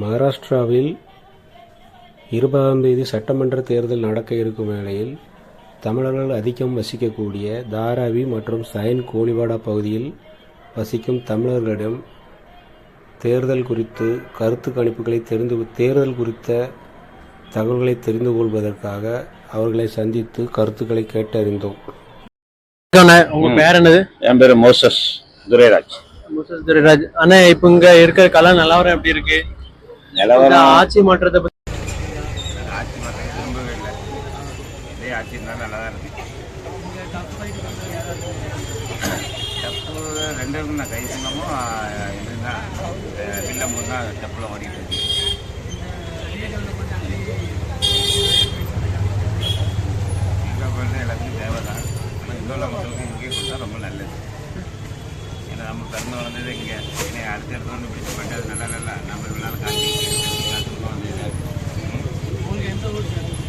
மகாராஷ்டிராவில் இருபதாம் தேதி சட்டமன்ற தேர்தல் நடக்க இருக்கும் வேளையில் தமிழர்கள் அதிகம் வசிக்கக்கூடிய தாராவி மற்றும் சயன் கோலிவாடா பகுதியில் வசிக்கும் தமிழர்களிடம் தேர்தல் குறித்து கருத்து கணிப்புகளை தெரிந்து தேர்தல் குறித்த தகவல்களை தெரிந்து கொள்வதற்காக அவர்களை சந்தித்து கருத்துக்களை கேட்டறிந்தோம். அண்ணே, உங்க பேர் என்னது? என் பேரு மோசஸ் துரைராஜ். முசஸ் துரைராஜ். அண்ணா இப்ப இங்க இருக்கிற கலா நிலவரம் எப்படி இருக்கு? நிலவரம். ஆட்சி மாற்றத்தை பத்தி ஆட்சி மாற்றம் விரும்பவே இல்லை. இதே ஆட்சி இருந்தால் நல்லா தான் இருக்கு தப்பு ரெண்டு இருக்கும் நான் கை சின்னமும் இதுனா வில்லம்பூர் தான் தப்பில் ஓடிட்டு இருக்கு. எல்லாத்துக்கும் தேவை தான் இங்கே உள்ள மக்களுக்கு இங்கே கொடுத்தா ரொம்ப நல்லது. ஏன்னா நம்ம பிறந்து வளர்ந்தது இங்கே. ஏன்னா அடுத்த இடத்துல வந்து பிடிச்சி போயிட்டு அது நல்லா நல்லா நம்ம இவ்வளோ நாள் காட்டி வந்தது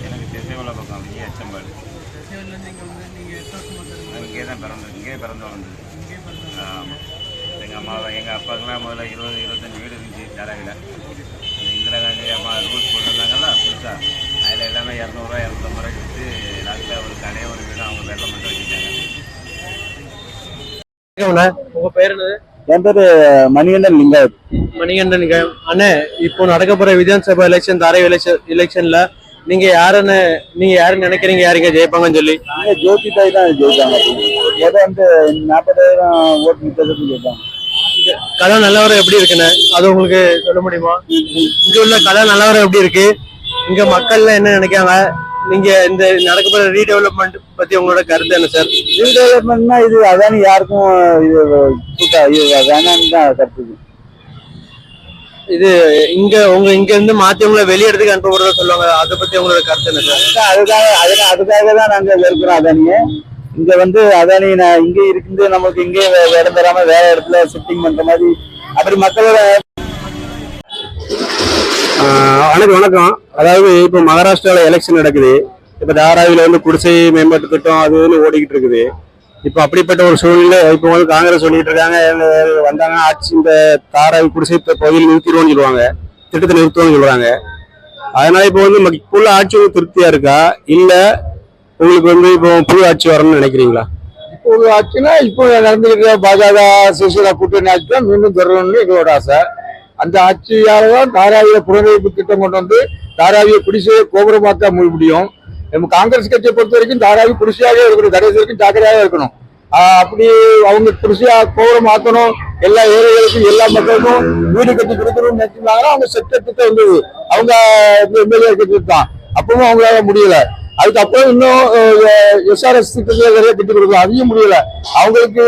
எனக்கு திசைவள பக்கம் இங்கே அச்சம்பாடு. இங்கே தான் பிறந்தது இங்கே? பிறந்து வளர்ந்தது. ஆமாம் எங்கள் அம்மா எங்கள் அப்பாக்கெல்லாம் முதல்ல இருபது இருபத்தஞ்சி வீடு இருந்துச்சு தரவில் இந்திரா காந்தி அம்மா ரூல்ஸ் கொண்டு வந்தாங்கல்ல புதுசாக அதில் எல்லாமே இரநூறுவா இரநூத்தம்பது ரூபாய் கொடுத்து லாஸ்ட்டில் ஒரு கடையை ஒரு வீடு அவங்க பேரில் மட்டும் உங்க பேர் என்னது? என் பேரு மணிகண்டன் லிங்காயத். மணிகண்டன் க- அண்ணே இப்போ நடக்க போற விதான்சபா எலெக்ஷன் தாரை எலெக்ஷன் எலெக்ஷன்ல நீங்க யாருன்னு நீங்க யாருன்னு நினைக்கிறீங்க? யாருங்க ஜெயிப்பாங்கன்னு சொல்லி? ஜோதி தாய் தான் ஜெயிச்சாங்க ஏதோ வந்து நாற்பதாயிரம் ஓட்டு நிற்கிறதுக்கு ஜெயிச்சாங்க கலா நிலவரம் எப்படி இருக்குண்ணே? அது உங்களுக்கு சொல்ல முடியுமா? இங்க உள்ள கலா நிலவரம் எப்படி இருக்கு? இங்க மக்கள்லாம் என்ன நினைக்காங்க நீங்க இந்த நடக்க போற ரீடெவலப்மெண்ட் பத்தி உங்களோட கருத்து என்ன சார் ரீடெவலப்மெண்ட்னா இது அதானி யாருக்கும் இது வேணான்னு தான் கருத்துது இது. இங்க உங்க இங்க இருந்து மாத்தி உங்களை வெளியிடத்துக்கு அனுப்பப்படுறதா சொல்லுவாங்க. அதை பத்தி உங்களோட கருத்து என்ன சார் அதுக்காக அதுக்காக அதுக்காக தான் நாங்க வெறுக்கிறோம் அதானியை இங்க வந்து அதானி நான் இங்கே இருந்து நமக்கு இங்கே இடம் தராம வேற இடத்துல ஷிஃப்டிங் பண்ற மாதிரி. அப்படி மக்களோட வணக்கம் வணக்கம். அதாவது இப்போ மகாராஷ்டிராவில் எலெக்ஷன் நடக்குது. இப்போ தாராவியில் வந்து குடிசை மேம்பாட்டு திட்டம் அது இதுன்னு ஓடிக்கிட்டு இருக்குது. இப்போ அப்படிப்பட்ட ஒரு சூழ்நிலை இப்போ வந்து காங்கிரஸ் சொல்லிட்டு இருக்காங்க வந்தாங்க ஆட்சி இந்த தாராவி குடிசை பகுதியில் நிறுத்திடுவோம்னு சொல்லுவாங்க. திட்டத்தை நிறுத்துவோம்னு சொல்கிறாங்க அதனால இப்போ வந்து இப்போ உள்ள ஆட்சி வந்து திருப்தியாக இருக்கா? இல்லை உங்களுக்கு வந்து இப்போ புது ஆட்சி வரணும்னு நினைக்கிறீங்களா? இப்போ ஆட்சினா இப்போ நடந்துருக்கிற பாஜக சிவசேனா கூட்டணி ஆட்சி தான் மீண்டும் தொடரணும்னு எங்களோட ஆசை. அந்த ஆட்சியால் தான் தாராவிய புனரமைப்பு திட்டம் கொண்டு வந்து தாராவிய குடிசையை கோபுரமாக்க முடியும். நம்ம காங்கிரஸ் கட்சியை பொறுத்த வரைக்கும் தாராவி குடிசையாகவே இருக்கணும். கடைசி வரைக்கும் ஜாக்கிரதையாக இருக்கணும். அப்படி அவங்க குடிசையா கோபுரமாக்கணும். எல்லா ஏழைகளுக்கும் எல்லா மக்களுக்கும் வீடு கட்டி கொடுக்கணும்னு நினைச்சிருந்தாங்கன்னா அவங்க செட்ட திட்டம் இருந்தது அவங்க எம்எல்ஏ கட்சி தான் அப்பவும் அவங்களால முடியல. அதுக்கப்புறம் இன்னும் எஸ்ஆர்எஸ் திட்டத்தில் நிறைய கட்டி கொடுக்கலாம் அதையும் முடியல. அவங்களுக்கு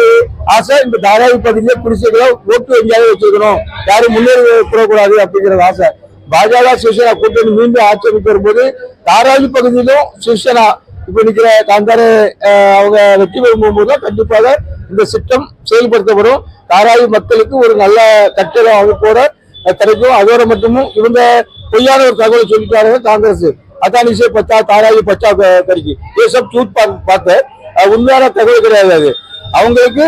ஆசை இந்த தாராவி பகுதியிலே பிடிச்சதுல ஓட்டு வங்கியாக வச்சிருக்கணும். யாரும் முன்னேறி கூடாது அப்படிங்கிறது ஆசை. பாஜக சிவசேனா கூட்டணி மீண்டும் ஆட்சி பெறும்போது தாராவி பகுதியிலும் சிவசேனா இப்ப நிக்கிற காந்தாரு அவங்க வெற்றி பெறும் போது கண்டிப்பாக இந்த சிட்டம் செயல்படுத்தப்படும். தாராவி மக்களுக்கு ஒரு நல்ல கட்டிடம் அவங்க அமைப்போட கிடைக்கும். அதோட மட்டுமும் இவங்க பொய்யான ஒரு தகவலை சொல்லிட்டாங்க காங்கிரஸ். அதானி சே பச்சா தாராவி பச்சா கறிக்கு ஏ சப் சூட் பார்த்து உண்மையான தகவல் கிடையாது அது. அவங்களுக்கு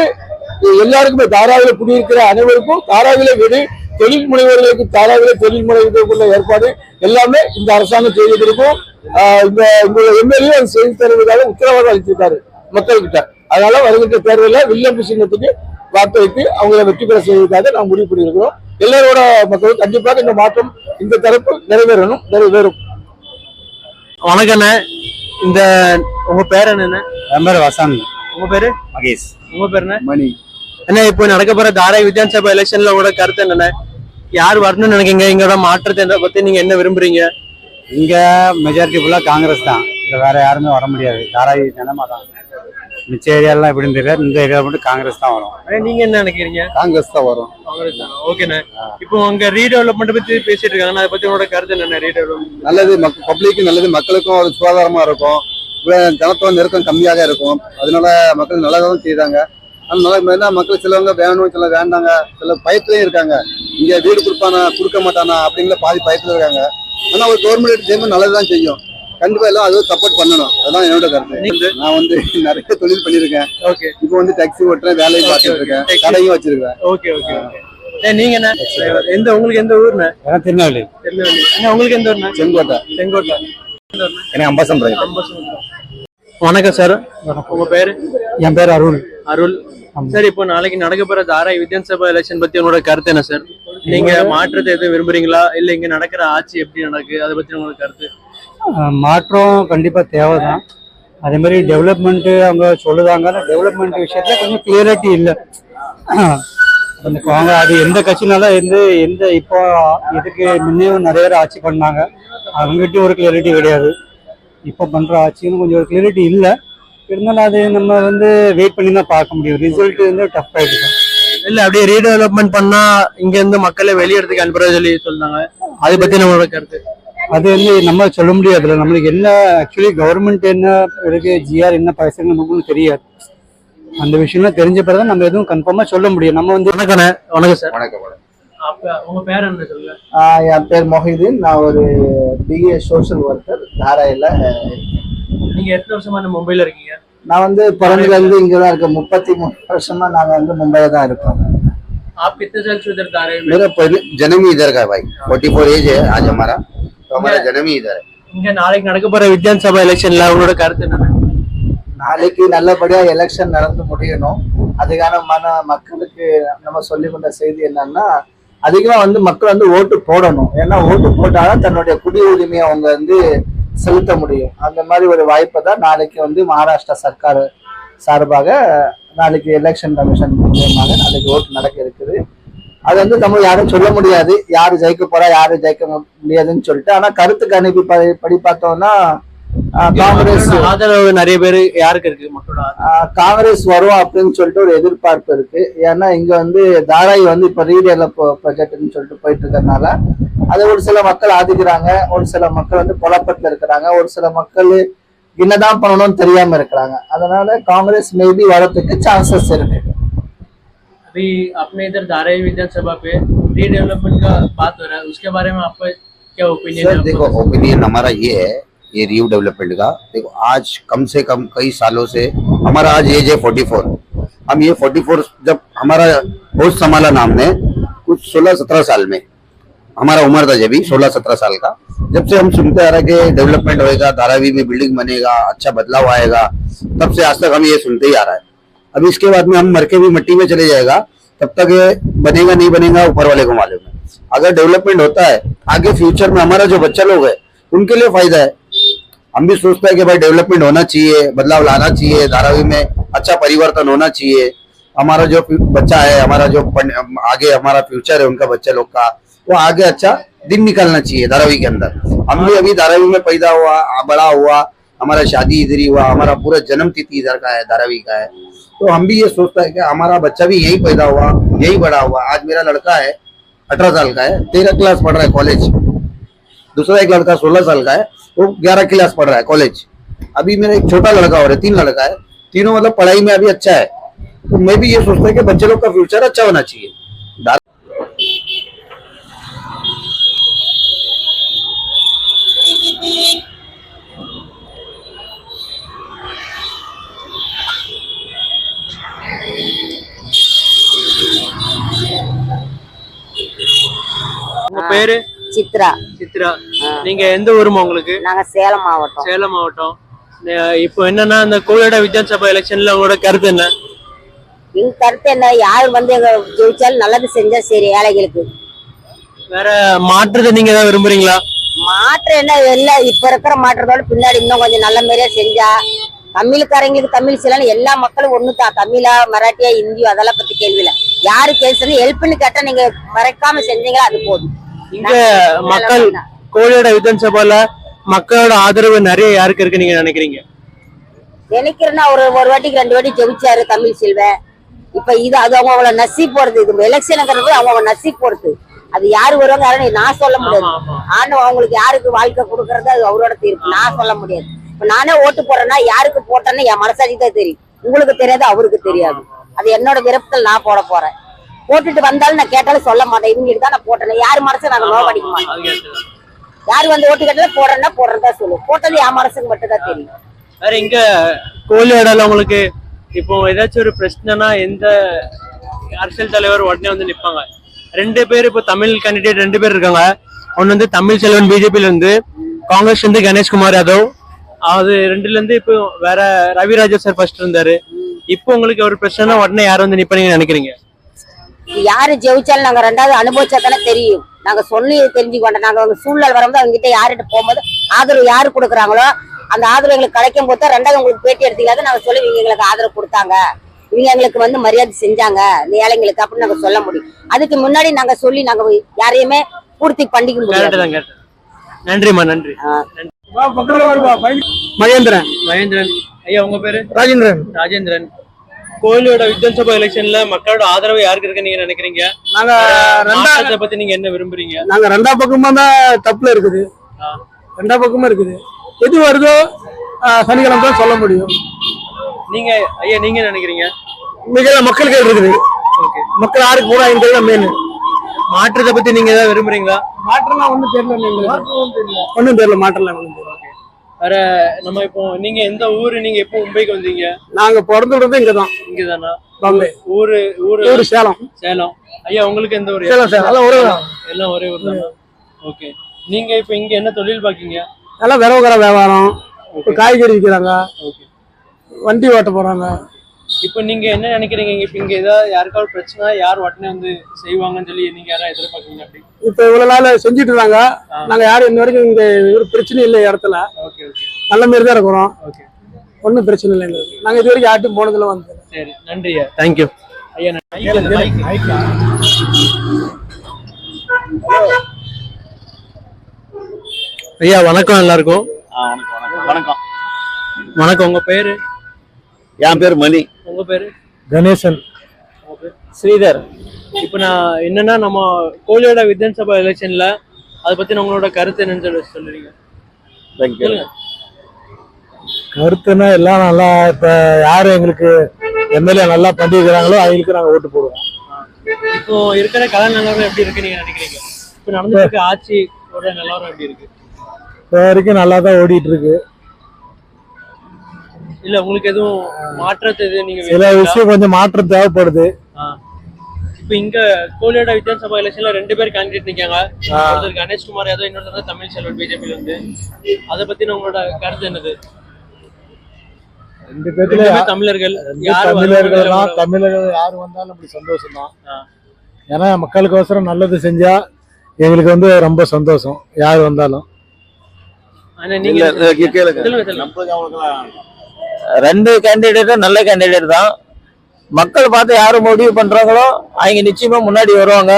எல்லாருக்குமே தாராவில குடியிருக்கிற அனைவருக்கும் தாராவில வீடு. தொழில் முனைவர்களுக்கு தாராவில தொழில் முனைவர்களுக்குள்ள ஏற்பாடு எல்லாமே இந்த அரசாங்கம் செய்து கொடுக்கும் ஆஹ் இந்த உங்களோட எம்எல்ஏ அது செய்து தருவதாக உத்தரவாதம் அளிச்சிருக்காரு மக்கள்கிட்ட. அதனால வருகின்ற தேர்தலில் வில்லம்பு சின்னத்துக்கு வாக்களித்து அவங்களை வெற்றி பெற செய்வதற்காக நாம் முடிவு பண்ணியிருக்கிறோம். எல்லாரோட மக்களும் கண்டிப்பாக இந்த மாற்றம் இந்த தரப்பு நிறைவேறணும் நிறைவேறும். வணக்கண்ணே இந்த உங்க பேர் என்னண்ணே? என் பேர் வசந்த். உங்க பேரு? மகேஷ். உங்க பேர் என்ன? மணி. என்ன இப்போ நடக்க போற தாரை விதான்சபா எலெக்ஷன்ல உங்களோட கருத்து என்னண்ணே யார் வரணும்னு நினைக்கிறீங்க? எங்களோட மாற்றத்தை பத்தி நீங்க என்ன விரும்புறீங்க? இங்க மெஜாரிட்டி ஃபுல்லா காங்கிரஸ் தான். இங்க வேற யாருமே வர முடியாது. தாராவி ஜனமா தான். மிச்ச ஏரியாலாம் எப்படின்னு தெரியாது இந்த ஏரியா மட்டும் காங்கிரஸ் தான் வரும். அண்ணே, நீங்க என்ன நினைக்கிறீங்க? காங்கிரஸ் தான் வரும். ஓகேண்ணே இப்போ உங்க ரீடெவலப்மெண்ட் பத்தி பேசிட்டு இருக்காங்க. அதை பத்தி உங்களோட கருத்து என்ன ரீடெவலப்மெண்ட் நல்லது. பப்ளிக்கு நல்லது. மக்களுக்கும் ஒரு சுகாதாரமா இருக்கும். இவ்வளவு ஜனத்தோட நெருக்கம் கம்மியாக இருக்கும். அதனால மக்கள் நல்லா தான் செய்தாங்க. அதனால மெயினா மக்கள் சிலவங்க வேணும் சில வேண்டாங்க சில பயத்துலயும் இருக்காங்க. இங்க வீடு கொடுப்பானா கொடுக்க மாட்டானா அப்படிங்கிற பாதி பயத்துல இருக்காங்க. ஆனா ஒரு கவர்மெண்ட் செய்யும்போது நல்லதுதான் செய்யும். கண்டிப்பா எல்லாம் அது சப்போர்ட் பண்ணணும். அதான் என்னோட கருத்து. நான் வந்து நிறைய தொழில் பண்ணிருக்கேன் ஓகே இப்போ வந்து டாக்ஸி ஓட்டுறேன் வேலையும் பார்த்துட்டு இருக்கேன். கடையும் வச்சிருக்கேன். ஓகே ஓகே ஏன் நீங்க என்ன? எந்த உங்களுக்கு எந்த ஊர்ண்ணே திருநெல்வேலி. திருநெல்வேலி. உங்களுக்கு எந்த ஊர்ண்ணே செங்கோட்டை. செங்கோட்டை. எனக்கு அம்பாசம் வணக்கம் சார். உங்க பேரு? என் பேர் அருள். அருள். சார் இப்போ நாளைக்கு நடக்க போற தாராய் வித்யான்சபா எலெக்ஷன் பத்தி உங்களோட கருத்து என்ன சார்? நீங்க மாற்றத்தை எதுவும் விரும்புறீங்களா? இல்ல இங்க நடக்கிற ஆட்சி எப்படி நடக்கு? அதை பத்தி உங்களோட கருத்து? மாற்றம் கண்டிப்பாக தேவை தான் அதே மாதிரி டெவலப்மெண்ட்டு அவங்க சொல்லுதாங்க டெவலப்மெண்ட் விஷயத்துல கொஞ்சம் கிளியரிட்டி இல்லை. அவங்க அது எந்த கட்சினால எந்த எந்த இப்போ இதுக்கு முன்னையும் நிறைய பேர் ஆட்சி பண்ணாங்க. அவங்ககிட்டயும் ஒரு கிளியரிட்டி கிடையாது. இப்போ பண்ணுற ஆட்சியும் கொஞ்சம் ஒரு கிளியரிட்டி இல்லை. இருந்தாலும் அது நம்ம வந்து வெயிட் பண்ணி தான் பார்க்க முடியும். ரிசல்ட் வந்து டஃப் ஆகிடுது இல்ல அப்படியே ரீடெவலப்மெண்ட் பண்ணா இங்க இருந்து மக்களை வெளியிடத்துக்கு அனுப்புறத சொல்லி சொல்றாங்க. அதை பத்தி நம்மளோட கருத்து. அது வந்து நம்ம சொல்ல முடியாதுல்ல. நம்மளுக்கு என்ன ஆக்சுவலி கவர்மெண்ட் என்ன இருக்கு ஜிஆர் என்ன பைசா நமக்கு தெரியாது. அந்த விஷயம்லாம் தெரிஞ்ச பிறகு நம்ம எதுவும் கன்ஃபார்மா சொல்ல முடியும். நம்ம வந்து வணக்கண்ணே வணக்கம் சார் வணக்கம். வணக்கம் அப்ப உங்க பேர் என்ன சொல்லுங்க ஆஹ் என் பேர் மொஹிதீன் நான் ஒரு பிஏ சோஷியல் ஒர்க்கர் தாராயில நீங்க எத்தனை வருஷமா இந்த மும்பைல இருக்கீங்க நான் வந்து பிறந்ததுல இருந்து இங்க தான் இருக்கேன் முப்பத்தி மூணு வருஷமா நாங்க வந்து மும்பைல தான் இருக்கோம் आप कितने साल से उधर दारे में मेरा पहले जन्म ही इधर का है भाई फोर्टी फोर एज है आज हमारा तो हमारा जन्म ही इधर है இங்க நாளைக்கு நடக்க போற வித்யான் சபா எலெக்ஷன்ல உங்களோட கருத்து என்ன நாளைக்கு நல்லபடியா எலெக்ஷன் நடந்து முடியணும் அதுக்கான மன மக்களுக்கு நம்ம சொல்லிக் கொண்ட செய்தி என்னன்னா அதிகமா வந்து மக்கள் வந்து ஓட்டு போடணும். ஏன்னா ஓட்டு போட்டாதான் தன்னுடைய குடி உரிமையை அவங்க வந்து செலுத்த முடியும். அந்த மாதிரி ஒரு வாய்ப்பை தான் நாளைக்கு வந்து மகாராஷ்டிரா சர்க்கார் சார்பாக நாளைக்கு எலெக்ஷன் கமிஷன் மூலியமாக நாளைக்கு ஓட்டு நடக்க இருக்குது. அது வந்து நம்ம யாரும் சொல்ல முடியாது. யாரு ஜெயிக்க போறா யாரு ஜெயிக்க முடியாதுன்னு சொல்லிட்டு. ஆனா கருத்து கணிப்பு படி- படி பார்த்தோம்னா காங்கிரஸ் ஆதரவு நிறைய பேர் யாருக்கு இருக்கு மக்களோட ஆதரவு? ஆஹ் காங்கிரஸ் வரும் அப்படின்னு சொல்லிட்டு ஒரு எதிர்பார்ப்பு இருக்கு ஏன்னா இங்க வந்து தாராய் வந்து இப்ப ரீடெவலப் ப்ராஜெக்ட்னு சொல்லிட்டு போயிட்டு இருக்கறனால அதை ஒரு சில மக்கள் ஆதிக்கிறாங்க ஒரு சில மக்கள் வந்து குழப்பத்துல இருக்கிறாங்க ஒரு சில மக்கள் என்னதான் பண்ணணும்னு தெரியாம இருக்கிறாங்க அதனால காங்கிரஸ் மேபி வரதுக்கு சான்சஸ் இருக்கு अभी अपने इधर दाराई विधानसभा पे रीडेवलपमेंट का बात हो रहा है उसके बारे में आपका क्या ओपिनियन सर है देखो ओपिनियन हमारा ये है ये रिव डेवलपमेंट का। देखो, आज कम से कम कई सालों से हमारा आज एज है फोर्टी फोर हम ये फोर्टी फोर जब हमारा होश संभाला नाम ने, कुछ सोलह सत्रह साल में। हमारा उम्र था जब सोलह सत्रह साल का। जब से हम सुनते आ रहे कि डेवलपमेंट होएगा, धारावी में बिल्डिंग बनेगा अच्छा बदलाव आएगा, तब से आज तक हम ये सुनते ही आ रहा है। अब इसके बाद में हम मर के भी मिट्टी में चले जाएगा, तब तक ये बनेगा, नहीं बनेगा, ऊपर वाले को मालूम है। अगर डेवलपमेंट होता है, आगे फ्यूचर में हमारा जो बच्चा लोग है, उनके लिए फ़ायदा है। हम भी सोचते हैं कि भाई डेवलपमेंट होना चाहिए, बदलाव लाना चाहिए, धारावी में अच्छा परिवर्तन होना चाहिए। हमारा जो बच्चा है, हमारा जो आगे हमारा फ्यूचर है, उनका बच्चे लोग का, वो आगे अच्छा दिन निकालना चाहिए धारावी के अंदर। हम भी अभी धारावी में पैदा हुआ बड़ा हुआ, हमारा शादी इधर ही हुआ, हमारा पूरा जन्म तिथि इधर का है, धारावी का है। तो हम भी ये सोचता है कि हमारा बच्चा भी यही पैदा हुआ, यही बड़ा हुआ। आज मेरा लड़का है, अठारह साल का है, तेरह क्लास पढ़ रहा है कॉलेज दूसरा एक लड़का सोलह साल का है, वो ग्यारह क्लास पढ़ रहा है कॉलेज अभी मेरा एक छोटा लड़का और है, तीन लड़का है। तीनों मतलब पढ़ाई में अभी अच्छा है। तो मैं भी ये सोचता है कि बच्चे लोग का फ्यूचर अच्छा होना चाहिए। பேரு சித்ரா. சித்ரா. நீங்க எந்த ஊருமா உங்களுக்கு? நாங்க சேலம் மாவட்டம். சேலம் மாவட்டம். இப்போ என்னன்னா இந்த கோவிலோட வித்யான்சபா எலெக்ஷன்ல உங்களோட கருத்து என்ன? எங்க கருத்து என்ன? யார் வந்து ஜெயிச்சாலும் நல்லது செஞ்சா சரி ஏழைகளுக்கு. வேற மாற்றத்தை நீங்க தான் விரும்புறீங்களா? மாற்றம் என்ன? எல்லாம் இப்ப இருக்கிற மாற்றத்தோட பின்னாடி இன்னும் கொஞ்சம் நல்ல மாதிரியா செஞ்சா தமிழ்காரங்களுக்கு தமிழ் செய்யலாம் எல்லா மக்களும் ஒண்ணு தான் தமிழா மராட்டியா இந்தியோ அதெல்லாம் பத்தி கேள்வி இல்ல யாரு கேசணும் ஹெல்ப்னு கேட்டா நீங்க மறைக்காம செஞ்சீங்களா அது போதும். இங்க மக்கள் கோவிலோட வித்யான்சபால மக்களோட ஆதரவு நிறைய யாருக்கு இருக்கு நீங்க நினைக்கிறீங்க? நினைக்கிறேன்னா ஒரு ஒரு வாட்டிக்கு ரெண்டு வாட்டி ஜெயிச்சாரு தமிழ் செல்வன் இப்ப இது அது அவங்க அவங்கள நசி போறது. இது எலெக்ஷனுங்கிறது அவங்க அவங்க நசி போறது. அது யாரு வருவாங்க யாரும் நான் சொல்ல முடியாது. ஆண்டு அவங்களுக்கு யாருக்கு வாழ்க்கை கொடுக்கறது அது அவரோட தீர்ப்பு. நான் சொல்ல முடியாது. இப்ப நானே ஓட்டு போடுறேன்னா யாருக்கு போட்டேன்னு என் மனசாட்சி தான் தெரியும். உங்களுக்கு தெரியாது அவருக்கு தெரியாது. அது என்னோட விருப்பத்தில் நான் போட போறேன். போட்டுட்டு வந்தாலும் நான் கேட்டாலும் சொல்ல மாட்டேன். இவங்களுக்கு தான் நான் போட்டேன். யார் மனசு நாங்க நோவடிக்க மாட்டோம் அது கேட்டுதான். யார் வந்து ஓட்டு கேட்டாலும் போடுறேன்னா போடுறதா சொல்லுவோம் போட்டது என் மனசுக்கு மட்டும் தான் தெரியும். வேற இங்க கோவிலோடல உங்களுக்கு? இப்போ ஏதாச்சும் ஒரு பிரச்சனைனா எந்த அரசியல் தலைவர் உடனே வந்து நிப்பாங்க. ரெண்டு பேர் இப்போ தமிழ் கேண்டிடேட் ரெண்டு பேர் இருக்காங்க. ஒன்னு வந்து தமிழ் செல்வன் பிஜேபில இருந்து காங்கிரஸ் இருந்து கணேஷ்குமார் யாதவ். அது ரெண்டுல இருந்து இப்போ வேற ரவிராஜா சார் ஃபர்ஸ்ட் இருந்தாரு. இப்போ உங்களுக்கு ஒரு பிரச்சனை உடனே யார் வந்து நிப்பீங்கன்னு நினைக்கிறீங்க? யாரு ஜெயிச்சாலும் நாங்க ரெண்டாவது அனுபவிச்சா தானே தெரியும். நாங்க சொல்லி தெரிஞ்சுக்கோண்டோம் நாங்க அவங்க சூழ்நிலை வரும்போது அவங்க கிட்ட யார்கிட்ட போகும்போது ஆதரவு யாரு கொடுக்குறாங்களோ அந்த ஆதரவு எங்களுக்கு கிடைக்கும் போது ரெண்டாவது உங்களுக்கு பேட்டி எடுத்தீங்க நாங்க சொல்லி இவங்க எங்களுக்கு ஆதரவு கொடுத்தாங்க. இவங்க எங்களுக்கு வந்து மரியாதை செஞ்சாங்க இந்த ஏழைங்களுக்கு அப்படின்னு நாங்க சொல்ல முடியும். அதுக்கு முன்னாடி நாங்க சொல்லி நாங்க யாரையுமே பூர்த்தி பண்ணிக்க முடியாது. நன்றிம்மா நன்றி. மகேந்திரன். மகேந்திரன். ஐயா உங்க பேரு? ராஜேந்திரன். ராஜேந்திரன். கோயிலோட விதான்சபா எலெக்ஷன்ல மக்களோட ஆதரவு யாருக்கு இருக்குன்னு நீங்க நினைக்கிறீங்க? நாங்க ரெண்டா மாற்றத்தை பத்தி நீங்க என்ன விரும்புறீங்க? நாங்க ரெண்டா பக்கமா தான் தப்புல இருக்குது. ரெண்டா பக்கமும் இருக்குது. எது வருதோ சனிக்கிழமை தான் சொல்ல முடியும். நீங்க ஐயா நீங்க நினைக்கிறீங்க? மிக மக்களுக்கு இருக்குது. ஓகே. மக்கள் யாருக்கு இந்த மெயின் மாற்றத்தை பத்தி நீங்க ஏதாவது விரும்புறீங்களா? மாற்றம்லாம் ஒண்ணும் தெரியல. ஒண்ணும் தெரியல மாற்றம்லாம் ஒண்ணும் தெரியல. வேற நம்ம இப்போ நீங்க எந்த ஊரு நீங்க எப்போ மும்பைக்கு வந்தீங்க? நாங்க பிறந்துடுறது இங்கதான். இங்கதானா? பாம்பே. ஊரு ஊரு? ஊரு சேலம். சேலம். ஐயா உங்களுக்கு எந்த ஊரு? சேலம் சேலம். எல்லாம் ஒரு எல்லாம் ஒரே ஊர் தானா. ஓகே. நீங்க இப்போ இங்க என்ன தொழில் பாக்கீங்க? எல்லாம் விரவுகர வியாபாரம் காய்கறி விற்கிறாங்க. ஓகே. வண்டி ஓட்ட போறாங்க. இப்போ நீங்க என்ன நினைக்கிறீங்க? இப்ப இங்க ஏதாவது யாருக்காவது பிரச்சனை யார் உடனே வந்து செய்வாங்கன்னு சொல்லி நீங்க யாராவது எதிர்பார்க்கீங்க அப்படி? இப்போ இவ்வளவு நாள் செஞ்சுட்டு இருந்தாங்க நாங்க யாரும் இன்ன வரைக்கும் இங்க ஒரு பிரச்சனை இல்லை இடத்துல. Okay okay. நல்ல மாரி தான் இருக்கிறோம். ஓகே. ஒன்றும் பிரச்சனை இல்லை எங்களுக்கு. நாங்க இது வரைக்கும் யார்ட்டும் போனதுல வந்து சரி நன்றி ஐயா. தேங்க்யூ ஐயா ஐயா வணக்கம் எல்லாருக்கும். வணக்கம். வணக்கம் உங்க பேரு? என் பேர் மணி. உங்க பேரு? கணேசன். ஸ்ரீதர். இப்போ நான் என்னன்னா நம்ம கோலியோட விதான்சபா எலெக்ஷன்ல அதை பத்தி உங்களோட கருத்து என்னன்னு சொல்லி சொல்லுறீங்க. சொல்லுங்க. கருத்துன்னா எல்லாம் நல்லா இப்ப யாரு எங்களுக்கு எம்எல்ஏ நல்லா பண்ணிருக்கிறாங்களோ அவங்களுக்கு நாங்க ஓட்டு போடுவோம். இப்போ இருக்கிற கலை நிலவரம் எப்படி இருக்கு நீங்க நினைக்கிறீங்க? இப்போ நடந்துட்டு இருக்க ஆட்சியோட நிலவரம் எப்படி இருக்கு? இப்போ வரைக்கும் நல்லா தான் ஓடிட்டு இருக்கு. இல்ல உங்களுக்கு எதுவும் மாற்றத்தை எதுவும் நீங்க சில? விஷயம் கொஞ்சம் மாற்றம் தேவைப்படுது. இப்போ இங்க கோலியோட விதான்சபா எலெக்ஷன்ல ரெண்டு பேர் கேண்டிடேட் நிக்காங்க ஒருத்தர் கணேஷ்குமார் யாதவ் இன்னொருத்தர் வந்து தமிழ் செல்வன் பிஜேபில இருந்து அதை பத்தி உங்களோட கருத்து என்னது? ரெண்டு பேர்த்துல ரெண்டுமே தமிழர்கள். யார் தமிழர்கள் தமிழர்கள் யாரு வந்தாலும் அப்படி சந்தோஷம் தான். ஏன்னா மக்களுக்கோசரம் நல்லது செஞ்சா எங்களுக்கு வந்து ரொம்ப சந்தோஷம் யார் வந்தாலும். ஆனா நீங்க சொல்லுங்க. ரெண்டு கேண்டிடேட்டும் நல்ல கேண்டிடேட் தான். மக்கள் பார்த்து யாரு முடிவு பண்றாங்களோ அவங்க நிச்சயமா முன்னாடி வருவாங்க.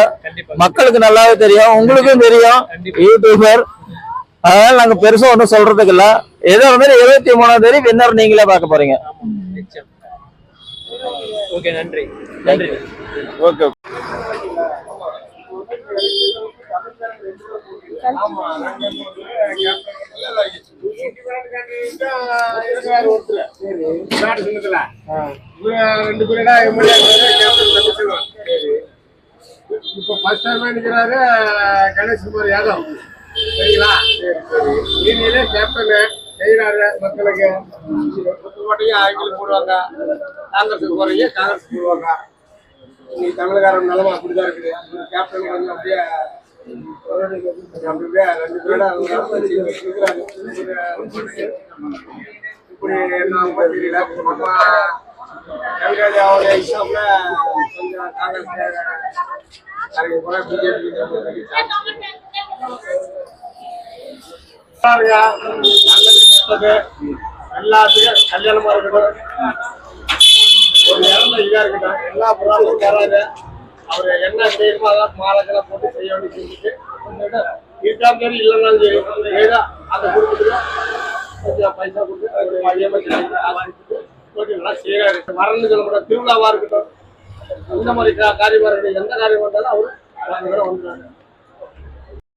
மக்களுக்கு நல்லாவே தெரியும். உங்களுக்கும் தெரியும். யூடியூபர் அதனால நாங்க பெருசா ஒன்றும் சொல்றதுக்கு இல்ல. ஏதோ வந்து இருபத்தி மூணாம் தேதி வின்னர் நீங்களே பார்க்க போறீங்க. ஆமா ஓகே நன்றி. நன்றி. ஓகே ரெண்டு பேரும் எம்எல்ஏ இப்போ ஃபர்ஸ்ட் டைம் நிற்கிறாரு கணேஷ்குமார் யாதவ் சரிங்களா சரி சரி நீங்களே கேப்டனு செய்கிறாரு மக்களுக்கு ஓட்டையும் ஆங்கிலம் போடுவாங்க காங்கிரஸுக்கு போறீங்க காங்கிரஸ் போடுவாங்க நீ தமிழ்காரன் நிலமை அப்படிதான் இருக்குது கேப்டன் வந்து அப்படியே இப்படி என்ன தெரியல நம்ம இஷ்டம்ல கொஞ்சம் காங்கிரஸ் போல பிஜேபி எல்லாத்துக்கும் கல்யாணமா இருக்கட்டும் ஒரு இறந்த இதா இருக்கட்டும் எல்லா பொருளாதாரம் வராது அவர் என்ன செய்யணுமோ அதெல்லாம் மாலைகளை போட்டு செய்ய வேண்டிய செஞ்சுட்டு இருக்காம பேர் இல்லைனாலும் சரி ஏதோ அந்த குடும்பத்தில் கொஞ்சம் பைசா கொடுத்து ஒரு அதிகமாக செய்யணும். நல்லா செய்யறாரு வரணும்னு சொல்ல திருவிழாவாக இருக்கட்டும் இந்த மாதிரி காரியமாக இருக்கட்டும் எந்த காரியமா இருந்தாலும் அவரு வந்துடுறாங்க